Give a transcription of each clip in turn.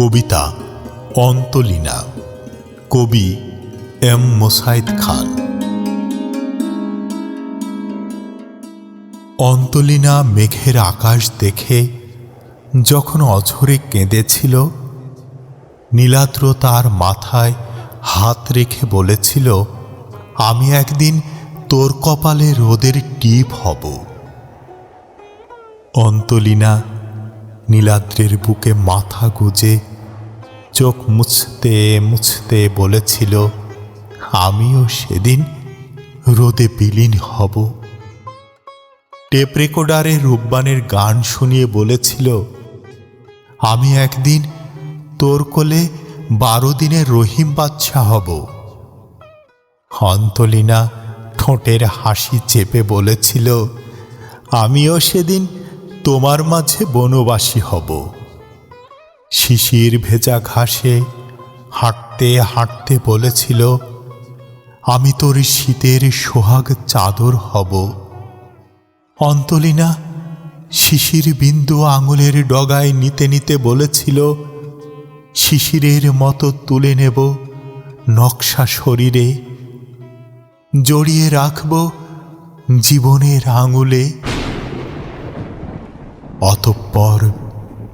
কবিতা অন্তলীনা। কবি এম মোসাইদ খান। অন্তলীনা মেঘের আকাশ দেখে যখন অঝরে কেঁদেছিল, নীলাদ্র তার মাথায় হাত রেখে বলেছিল, আমি একদিন তোর কপালে রোদের টিপ হব। অন্তলীনা নীলাদ্রের বুকে মাথা গুজে চোখ মুছতে মুছতে বলেছিল, আমিও সেদিন রোদে বিলীন হব। টেপ রেকর্ডারে রূপবানের গান শুনিয়ে বলেছিল, আমি একদিন তোর কোলে বারো দিনের রহিম বাচ্চা হব। অন্তলীনা ঠোঁটের হাসি চেপে বলেছিল, আমিও সেদিন তোমার মাঝে বনবাসী হব। শিশির ভেজা ঘাসে হাঁটতে হাঁটতে বলেছিল, আমি তোর শীতের সোহাগ চাদর হব। অন্তলিনা শিশির বিন্দু আঙুলের ডগায় নিতে নিতে বলেছিল, শিশিরের মতো তুলে নেব নকশা শরীরে, জড়িয়ে রাখব জীবনের আঙুলে। অতঃপর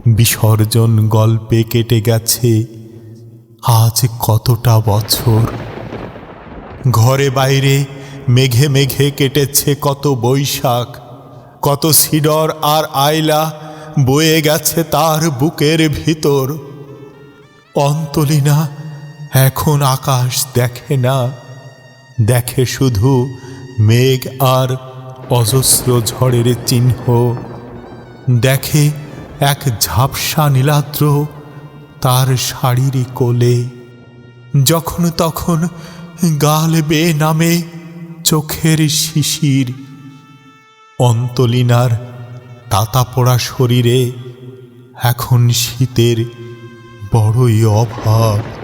বিসর্জন গল্পে কেটে গেছে। আজ কতটা বছর? ঘরে বাইরে মেঘে মেঘে কেটেছে কত বৈশাখ, কত সিডর আর আয়লা বয়ে গেছে তার বুকের ভিতর। অন্তলীনা, এখন আকাশ দেখে না, দেখে শুধু মেঘ আর অজস্র ঝড়ের চিহ্ন। দেখে এক ঝাপসা নীলাদ্র তার শাড়ির কোলে। যখন তখন গাল বেয়ে নামে চোখের শিশির। অন্তলিনার তাতা পড়া শরীরে এখন শীতের বড়ই অভাব।